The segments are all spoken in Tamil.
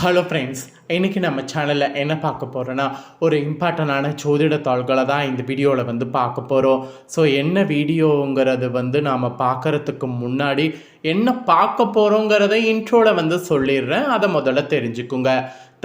ஹலோ ஃப்ரெண்ட்ஸ் இன்றைக்கி நம்ம சேனலில் என்ன பார்க்க போகிறோன்னா ஒரு இம்பார்ட்டண்டான ஜோதிட தாள்களை தான் இந்த வீடியோவில் வந்து பார்க்க போகிறோம் ஸோ என்ன வீடியோங்கிறது வந்து நாம் பார்க்குறதுக்கு முன்னாடி என்ன பார்க்க போகிறோங்கிறத இன்ட்ரோவில் வந்து சொல்லிடுறேன். அதை முதல்ல தெரிஞ்சுக்குங்க.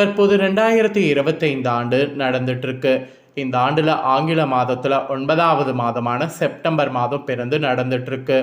தற்போது ரெண்டாயிரத்தி இருபத்தைந்து ஆண்டு நடந்துகிட்ருக்கு இந்த ஆண்டில் ஆங்கில மாதத்தில் ஒன்பதாவது மாதமான செப்டம்பர் மாதம் பிறந்து நடந்துட்டுருக்கு.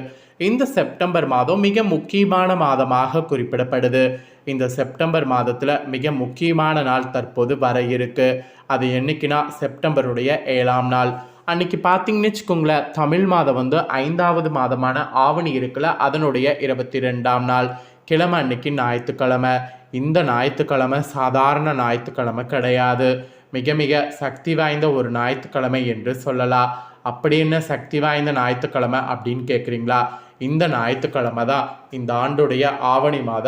இந்த செப்டம்பர் மாதம் மிக முக்கியமான மாதமாக குறிப்பிடப்படுது. இந்த செப்டம்பர் மாதத்தில் மிக முக்கியமான நாள் தற்போது வர இருக்கு. அது என்னைக்குன்னா செப்டம்பருடைய ஏழாம் நாள். அன்னைக்கு பார்த்தீங்கன்னு வச்சுக்கோங்களேன் தமிழ் மாதம் வந்து ஐந்தாவது மாதமான ஆவணி இருக்குல்ல அதனுடைய இருபத்தி ரெண்டாம் நாள். கிழமை அன்னைக்கு ஞாயிற்றுக்கிழமை. இந்த ஞாயிற்றுக்கிழமை சாதாரண ஞாயிற்றுக்கிழமை கிடையாது. மிக மிக சக்தி வாய்ந்த ஒரு ஞாயிற்றுக்கிழமை என்று சொல்லலாம். அப்படி என்ன சக்தி வாய்ந்த ஞாயிற்றுக்கிழமை அப்படின்னு கேட்குறீங்களா இந்த ஞாயிற்றுக்கிழமை தான் இந்த ஆண்டுடைய ஆவணி மாத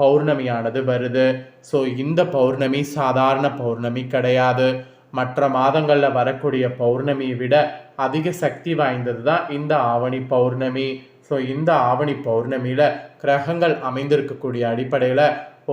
பௌர்ணமியானது வருது. ஸோ இந்த பௌர்ணமி சாதாரண பௌர்ணமி கிடையாது. மற்ற மாதங்களில் வரக்கூடிய பௌர்ணமியை விட அதிக சக்தி வாய்ந்தது தான் இந்த ஆவணி பௌர்ணமி. ஸோ இந்த ஆவணி பௌர்ணமியில் கிரகங்கள் அமைந்திருக்கக்கூடிய அடிப்படையில்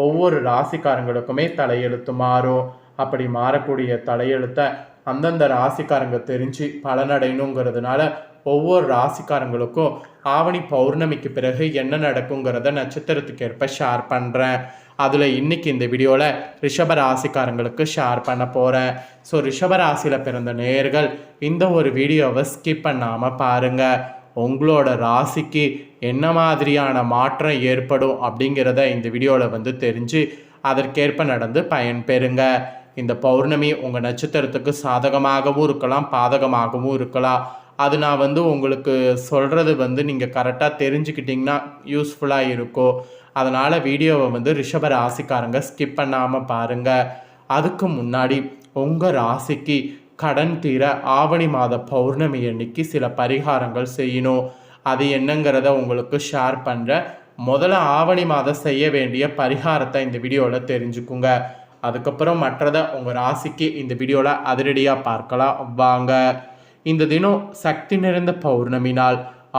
ஒவ்வொரு ராசிக்காரங்களுக்குமே தலையெழுத்து மாறும். அப்படி மாறக்கூடிய தலையெழுத்தை அந்தந்த ராசிக்காரங்க தெரிஞ்சு பலனடையணுங்கிறதுனால ஒவ்வொரு ராசிக்காரங்களுக்கும் ஆவணி பௌர்ணமிக்கு பிறகு என்ன நடக்குங்கிறத நட்சத்திரத்துக்கு ஏற்ப ஷேர் பண்ணுறேன் அதில் இன்னைக்கு இந்த வீடியோவில் ரிஷப ராசிக்காரங்களுக்கு ஷேர் பண்ண போகிறேன் ஸோ ரிஷப ராசியில் பிறந்த நேர்கள் இந்த ஒரு வீடியோவை ஸ்கிப் பண்ணாமல் பாருங்கள் உங்களோட ராசிக்கு என்ன மாதிரியான மாற்றம் ஏற்படும் அப்படிங்கிறத இந்த வீடியோவில் வந்து தெரிஞ்சு அதற்கேற்ப நடந்து பயன்பெறுங்க இந்த பௌர்ணமி உங்கள் நட்சத்திரத்துக்கு சாதகமாகவும் இருக்கலாம் பாதகமாகவும் இருக்கலாம். அது நான் வந்து உங்களுக்கு சொல்கிறது வந்து நீங்கள் கரெக்டாக தெரிஞ்சுக்கிட்டிங்கன்னா யூஸ்ஃபுல்லாக இருக்கும் அதனால் வீடியோவை வந்து ரிஷப ராசிக்காரங்க ஸ்கிப் பண்ணாமல் பாருங்கள் அதுக்கு முன்னாடி உங்கள் ராசிக்கு கடன் தீர ஆவணி மாத பௌர்ணமி அன்னைக்கு சில பரிகாரங்கள் செய்யணும். அது என்னங்கிறத உங்களுக்கு ஷேர் பண்ணுறேன் முதல்ல ஆவணி மாதம் செய்ய வேண்டிய பரிகாரத்தை இந்த வீடியோவில் தெரிஞ்சுக்குங்க. அதுக்கப்புறம் மற்றதை உங்கள் ராசிக்கு இந்த வீடியோவில் அதிரடியாக பார்க்கலாம். வாங்க. இந்த தினம் சக்தி நிறைந்த பௌர்ணமி நாள்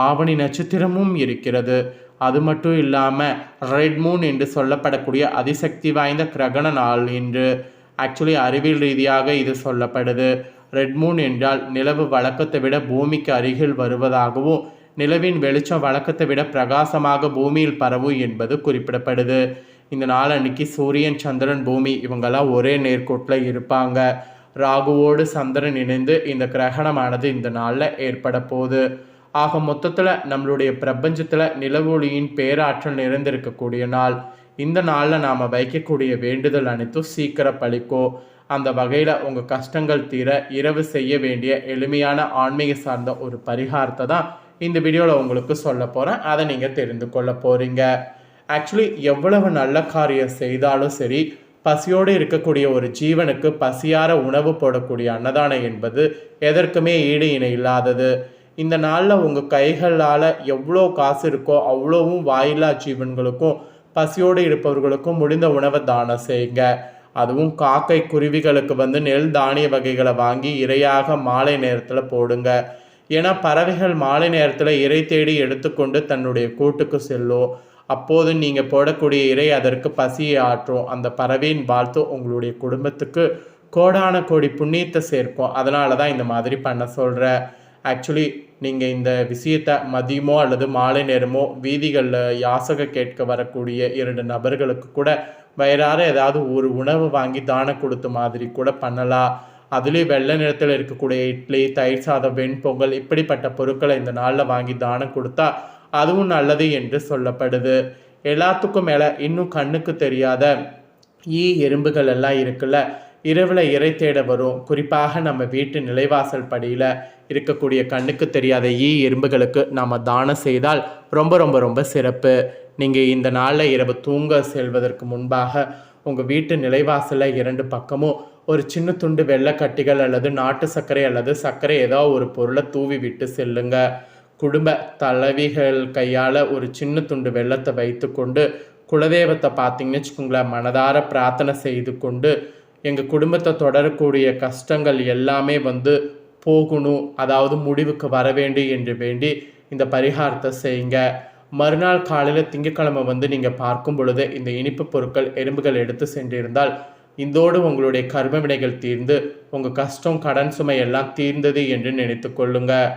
ஆவணி நட்சத்திரமும் இருக்கிறது. அது மட்டும் இல்லாமல் ரெட் மூன் என்று சொல்லப்படக்கூடிய அதிசக்தி வாய்ந்த கிரகண நாள் என்று ஆக்சுவலி அறிவியல் ரீதியாக இது சொல்லப்படுது. ரெட் மூன் என்றால் நிலவு வழக்கத்தை விட பூமிக்கு அருகில் வருவதாகவும் நிலவின் வெளிச்சம் வழக்கத்தை விட பிரகாசமாக பூமியில் பரவும் என்பது குறிப்பிடப்படுது. இந்த நாள் அன்னைக்கு சூரியன் சந்திரன் பூமி இவங்கெல்லாம் ஒரே நேர்கோட்டில் இருப்பாங்க. ராகுவோடு சந்திரன் இணைந்து இந்த கிரகணமானது இந்த நாளில் ஏற்பட போகுது. ஆக மொத்தத்தில் நம்மளுடைய பிரபஞ்சத்தில் நிலவொளியின் பேராற்றல் நிறைந்திருக்கக்கூடிய நாள். இந்த நாளில் நாம் வைக்கக்கூடிய வேண்டுதல் அனைத்தும் சீக்கிரம் பழிக்கும் அந்த வகையில் உங்கள் கஷ்டங்கள் தீர இரவு செய்ய வேண்டிய எளிமையான ஆன்மீக சார்ந்த ஒரு பரிகாரத்தை தான் இந்த வீடியோவில் உங்களுக்கு சொல்ல போகிறேன் அதை நீங்கள் தெரிந்து கொள்ள போகிறீங்க ஆக்சுவலி எவ்வளவு நல்ல காரியம் செய்தாலும் சரி பசியோடு இருக்கக்கூடிய ஒரு ஜீவனுக்கு பசியார உணவு போடக்கூடிய அன்னதானம் என்பது எதற்குமே ஈடு இணை இல்லாதது. இந்த நாளில் உங்கள் கைகளால் எவ்வளோ காசு இருக்கோ அவ்வளோவும் வாயில்லா ஜீவன்களுக்கும் பசியோடு இருப்பவர்களுக்கும் முடிந்த உணவை தானம் செய்யுங்க. அதுவும் காக்கை குருவிகளுக்கு வந்து நெல் தானிய வகைகளை வாங்கி இரையாக மாலை நேரத்தில் போடுங்க. ஏன்னா பறவைகள் மாலை நேரத்தில் இறை தேடி எடுத்துக்கொண்டு தன்னுடைய கூட்டுக்கு செல்லும். அப்போது நீங்கள் போடக்கூடிய இறை அதற்கு பசியை ஆற்றும் அந்த பறவையின் வாழ்த்து உங்களுடைய குடும்பத்துக்கு கோடான கோடி புண்ணியத்தை சேர்க்கும். அதனால தான் இந்த மாதிரி பண்ண சொல்கிறேன் ஆக்சுவலி நீங்கள் இந்த விஷயத்தை மதியமோ அல்லது மாலை நேரமோ வீதிகளில் யாசகம் கேட்க வரக்கூடிய இரண்டு நபர்களுக்கு கூட வயிறார ஏதாவது ஒரு உணவு வாங்கி தானம் கொடுத்த மாதிரி கூட பண்ணலாம். அதுலேயும் வெள்ளை நிறத்தில் இருக்கக்கூடிய இட்லி தயிர் சாதம் வெண்பொங்கல் இப்படிப்பட்ட பொருட்களை இந்த நாளில் வாங்கி தானம் கொடுத்தா அதுவும் நல்லது என்று சொல்லப்படுது. எல்லாத்துக்கும் மேலே இன்னும் கண்ணுக்கு தெரியாத ஈ எறும்புகள் எல்லாம் இருக்குல்ல? இரவில் இறை தேட வரும். குறிப்பாக நம்ம வீட்டு நிலைவாசல் படியில் இருக்கக்கூடிய கண்ணுக்கு தெரியாத ஈ எறும்புகளுக்கு நாம் தானம் செய்தால் ரொம்ப ரொம்ப ரொம்ப சிறப்பு. நீங்கள் இந்த நாளில் இரவு தூங்க செல்வதற்கு முன்பாக உங்கள் வீட்டு நிலைவாசலில் இரண்டு பக்கமும் ஒரு சின்ன துண்டு வெள்ளைக்கட்டிகள் அல்லது நாட்டு சர்க்கரை அல்லது சர்க்கரை ஏதோ ஒரு பொருளை தூவி விட்டு செல்லுங்கள் குடும்ப தலைவிகள் கையால் ஒரு சின்ன துண்டு வெள்ளத்தை வைத்துக்கொண்டு குலதெய்வத்தை பார்த்தீங்கன்னு வச்சுக்கோங்களேன் மனதார பிரார்த்தனை செய்து கொண்டு எங்கள் குடும்பத்தை தொடரக்கூடிய கஷ்டங்கள் எல்லாமே வந்து போகணும். அதாவது முடிவுக்கு வர வேண்டும் என்று வேண்டி இந்த பரிகாரத்தை செய்யுங்க. மறுநாள் காலையில் திங்கட்கிழமை வந்து நீங்கள் பார்க்கும் பொழுது இந்த இனிப்பு பொருட்கள் எறும்புகள் எடுத்து சென்றிருந்தால் இந்தோடு உங்களுடைய கர்ம வினைகள் தீர்ந்து உங்கள் கஷ்டம் கடன் சுமை எல்லாம் தீர்ந்தது என்று நினைத்து கொள்ளுங்கள்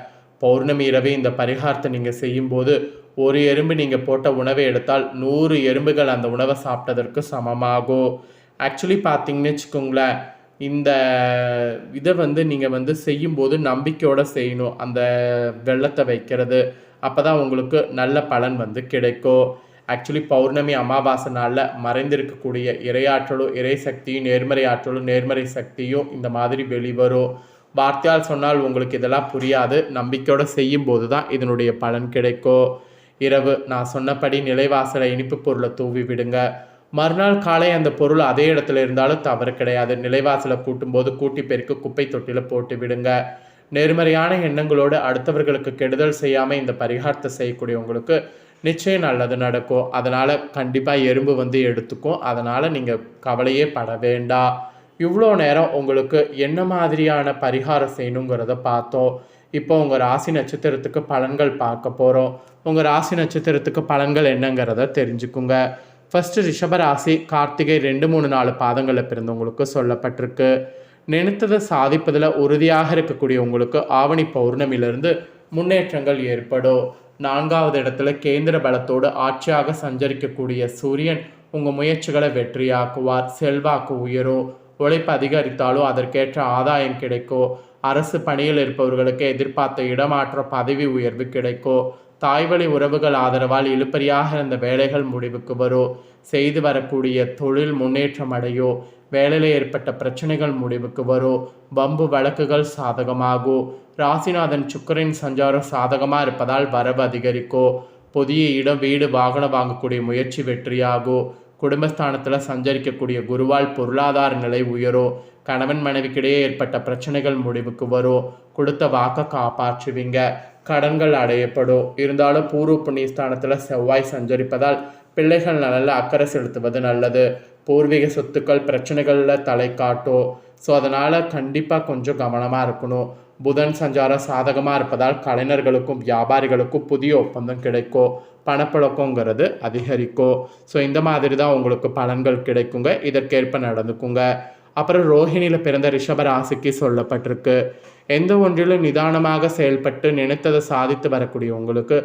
பௌர்ணமி இரவே இந்த பரிகாரத்தை நீங்கள் செய்யும்போது ஒரு எறும்பு நீங்கள் போட்ட உணவை எடுத்தால் நூறு எறும்புகள் அந்த உணவை சாப்பிட்டதற்கு சமமாகும். ஆக்சுவலி பார்த்தீங்கன்னு வச்சுக்கோங்களேன் இந்த இதை வந்து நீங்கள் வந்து செய்யும்போது நம்பிக்கையோடு செய்யணும். அந்த வெள்ளத்தை வைக்கிறது அப்போ தான் உங்களுக்கு நல்ல பலன் வந்து கிடைக்கும். ஆக்சுவலி பௌர்ணமி அமாவாசை நாளில் மறைந்திருக்கக்கூடிய இறையாற்றலும் இறை சக்தியும் நேர்மறை ஆற்றலும் நேர்மறை சக்தியும் இந்த மாதிரி வெளிவரும். வார்த்தையால் சொன்னால் உங்களுக்கு இதெல்லாம் புரியாது. நம்பிக்கையோடு செய்யும் போது தான் இதனுடைய பலன் கிடைக்கும். இரவு நான் சொன்னபடி நிலைவாசலை இனிப்பு பொருளை தூவி விடுங்க. மறுநாள் காலை அந்த பொருள் அதே இடத்துல இருந்தாலும் தவறு கிடையாது. நிலைவாசலை கூட்டும்போது கூட்டி பெருக்கு குப்பை தொட்டியில் போட்டு விடுங்க. நேர்மறையான எண்ணங்களோடு அடுத்தவர்களுக்கு கெடுதல் செய்யாமல் இந்த பரிகாரத்தை செய்யக்கூடியவங்களுக்கு நிச்சயம் நல்லது நடக்கும். அதனால் கண்டிப்பாக எறும்பு வந்து எடுத்துக்கும். அதனால் நீங்கள் கவலையே பட வேண்டாம். இவ்வளோ நேரம் உங்களுக்கு என்ன மாதிரியான பரிகாரம் செய்யணுங்கிறத பார்த்தோம். இப்போ உங்கள் ராசி நட்சத்திரத்துக்கு பலன்கள் பார்க்க போகிறோம் உங்கள் ராசி நட்சத்திரத்துக்கு பலன்கள் என்னங்கிறத தெரிஞ்சுக்குங்க. ஃபஸ்ட்டு ரிஷபராசி கார்த்திகை ரெண்டு மூணு நாலு பாதங்களில் பிறந்தவங்களுக்கு சொல்லப்பட்டிருக்கு. நினைத்ததை சாதிப்பதில் உறுதியாக இருக்கக்கூடிய உங்களுக்கு ஆவணி பௌர்ணமியிலிருந்து முன்னேற்றங்கள் ஏற்படும். நான்காவது இடத்துல கேந்திர பலத்தோடு ஆட்சியாக சஞ்சரிக்கக்கூடிய சூரியன் உங்கள் முயற்சிகளை வெற்றியாக்குவார் செல்வாக்கு உயரும். உழைப்பு அதிகரித்தாலோ அதற்கேற்ற ஆதாயம் கிடைக்கோ அரசு பணியில் இருப்பவர்களுக்கு எதிர்பார்த்த இடமாற்ற பதவி உயர்வு கிடைக்கோ தாய்வழி உறவுகள் ஆதரவால் இழுப்பறியாக இருந்த வேலைகள் முடிவுக்கு வரும் செய்து வரக்கூடிய தொழில் முன்னேற்றம் அடையோ வேலையில் ஏற்பட்ட பிரச்சனைகள் முடிவுக்கு வரும் பம்பு வழக்குகள் சாதகமாகும் ராசிநாதன் சுக்கரின் சஞ்சாரம் சாதகமாக இருப்பதால் வரவு அதிகரிக்கோ புதிய இடம் வீடு வாகனம் வாங்கக்கூடிய முயற்சி வெற்றியாகும் குடும்பஸ்தானத்தில் சஞ்சரிக்கக்கூடிய குருவால் பொருளாதார நிலை உயரும் கணவன் மனைவிக்கிடையே ஏற்பட்ட பிரச்சனைகள் முடிவுக்கு வரும் கொடுத்த வாக்க காப்பாற்றுவீங்க. கடன்கள் அடையப்படும் இருந்தாலும் பூர்வ புண்ணியஸ்தானத்தில் செவ்வாய் சஞ்சரிப்பதால் பிள்ளைகள் நலனில் அக்கறை செலுத்துவது நல்லது. பூர்வீக சொத்துக்கள் பிரச்சனைகளில் தலை காட்டும் ஸோ அதனால் கண்டிப்பாக கொஞ்சம் கவனமாக இருக்கணும். புதன் சஞ்சாரம் சாதகமாக இருப்பதால் கலைஞர்களுக்கும் வியாபாரிகளுக்கும் புதிய ஒப்பந்தம் கிடைக்கும் பணப்பழக்கங்கிறது அதிகரிக்கும் ஸோ இந்த மாதிரி தான் உங்களுக்கு பலன்கள் கிடைக்குங்க. இதற்கேற்ப நடந்துக்குங்க. அப்புறம் ரோஹிணியில் பிறந்த ரிஷபராசிக்கு சொல்லப்பட்டிருக்கு. எந்த ஒன்றிலும் நிதானமாக செயல்பட்டு நினைத்ததை சாதித்து வரக்கூடிய உங்களுக்கு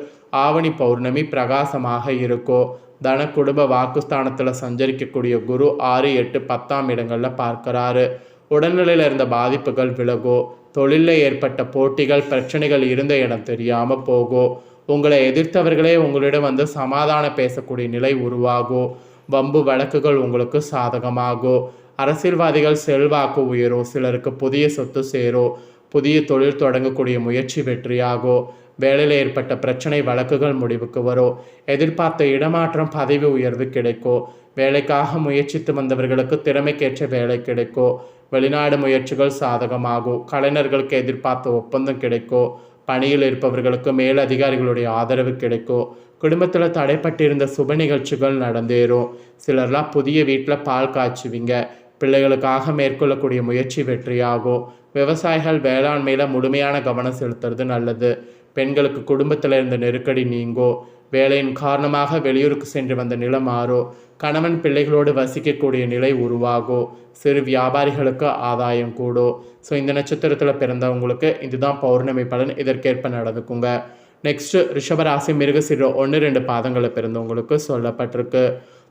ஆவணி பௌர்ணமி பிரகாசமாக இருக்கும் தன குடும்ப வாக்குஸ்தானத்தில் சஞ்சரிக்கக்கூடிய குரு ஆறு எட்டு பத்தாம் இடங்களில் பார்க்கிறாரு. உடல்நிலையில் இருந்த பாதிப்புகள் விலகும் தொழிலில் ஏற்பட்ட போட்டிகள் பிரச்சனைகள் இருந்த இடம் தெரியாமல் போகும் உங்களை எதிர்த்தவர்களே உங்களிடம் வந்து சமாதானம் பேசக்கூடிய நிலை உருவாகும் வம்பு வழக்குகள் உங்களுக்கு சாதகமாகும் அரசியல்வாதிகள் செல்வாக்கு உயரும் சிலருக்கு புதிய சொத்து சேரும் புதிய தொழில் தொடங்கக்கூடிய முயற்சி வெற்றியாகும். வேலையில் ஏற்பட்ட பிரச்சனை வழக்குகள் முடிவுக்கு வரும். எதிர்பார்த்த இடமாற்றம் பதவி உயர்வு கிடைக்கும். வேலைக்காக முயற்சித்து வந்தவர்களுக்கு திறமைக்கேற்ற வேலை கிடைக்கும். வெளிநாடு முயற்சிகள் சாதகமாகும். கலைஞர்களுக்கு எதிர்பார்த்த ஒப்பந்தம் கிடைக்கும். பணியில் இருப்பவர்களுக்கு மேல் அதிகாரிகளுடைய ஆதரவு கிடைக்கும். குடும்பத்தில் தடைப்பட்டிருந்த சுப நிகழ்ச்சிகள் நடந்தேறும். சிலர்லாம் புதிய வீட்டில் பால் காய்ச்சுவீங்க. பிள்ளைகளுக்காக மேற்கொள்ளக்கூடிய முயற்சி வெற்றியாகும் விவசாயிகள் வேளாண்மையில் முழுமையான கவனம் செலுத்துறது நல்லது. பெண்களுக்கு குடும்பத்தில் இருந்த நெருக்கடி நீங்கோ வேலையின் காரணமாக வெளியூருக்கு சென்று வந்த நிலம் மாறோ கணவன் பிள்ளைகளோடு வசிக்கக்கூடிய நிலை உருவாகும் சிறு வியாபாரிகளுக்கு ஆதாயம் கூடும் ஸோ இந்த நட்சத்திரத்தில் பிறந்தவங்களுக்கு இதுதான் பௌர்ணமி பலன். இதற்கேற்ப நடந்துக்குங்க. நெக்ஸ்ட்டு ரிஷபராசி மிருகசிற ஒன்று ரெண்டு பாதங்களை பிறந்தவங்களுக்கு சொல்லப்பட்டிருக்கு.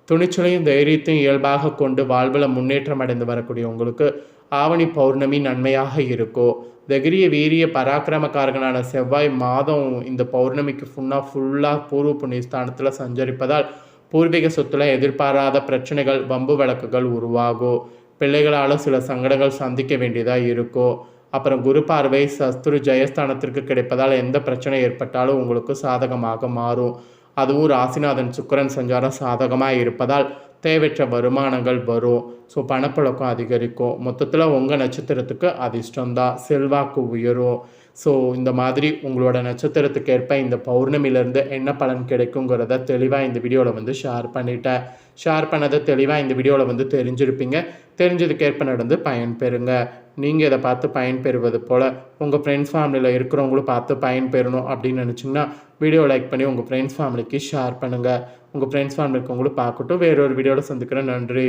துணிச்சலையும் தைரியத்தையும் இயல்பாக கொண்டு வாழ்வில் முன்னேற்றம் அடைந்து வரக்கூடிய உங்களுக்கு ஆவணி பௌர்ணமி நன்மையாக இருக்கும் தகிரிய வீரிய பராக்கிரமக்காரர்களான செவ்வாய் மாதம் இந்த பௌர்ணமிக்கு ஃபுல்லாக ஃபுல்லாக பூர்வ புண்ணியஸ்தானத்தில் சஞ்சரிப்பதால் பூர்வீக சொத்துல எதிர்பாராத பிரச்சனைகள் வம்பு வழக்குகள் உருவாகும் பிள்ளைகளால் சில சங்கடங்கள் சந்திக்க வேண்டியதாக இருக்கும் அப்புறம் குரு பார்வை சஸ்துரு ஜெயஸ்தானத்திற்கு கிடைப்பதால் எந்த பிரச்சனை ஏற்பட்டாலும் உங்களுக்கு சாதகமாக மாறும். அதுவும் ராசிநாதன் சுக்கரன் சஞ்சாரம் சாதகமாக இருப்பதால் தேவையற்ற வருமானங்கள் வரும். ஸோ பணப்பழக்கம் அதிகரிக்கும். மொத்தத்தில் உங்கள் நட்சத்திரத்துக்கு அதிர்ஷ்டம்தான். செல்வாக்கு உயரும். ஸோ இந்த மாதிரி உங்களோட நட்சத்திரத்துக்கு ஏற்ப இந்த பௌர்ணமிலேருந்து என்ன பலன் கிடைக்குங்கிறத தெளிவாக இந்த வீடியோவில் வந்து ஷேர் பண்ணிட்டேன். ஷேர் பண்ணதை தெளிவாக இந்த வீடியோவில் வந்து தெரிஞ்சிருப்பீங்க. தெரிஞ்சதுக்கேற்ப நடந்து பயன்பெறுங்க. நீங்கள் இதை பார்த்து பயன்பெறுவது போல் உங்கள் ஃப்ரெண்ட்ஸ் ஃபேமிலியில் இருக்கிறவங்களும் பார்த்து பயன்பெறணும் அப்படின்னு நினச்சிங்கன்னா வீடியோ லைக் பண்ணி உங்கள் ஃப்ரெண்ட்ஸ் ஃபேமிலிக்கு ஷேர் பண்ணுங்கள் உங்கள் ஃப்ரெண்ட்ஸ் ஃபேமிலி இருக்கவங்களும் பார்க்கட்டும். வேறொரு வீடியோவில் சந்திக்கிறேன். நன்றி.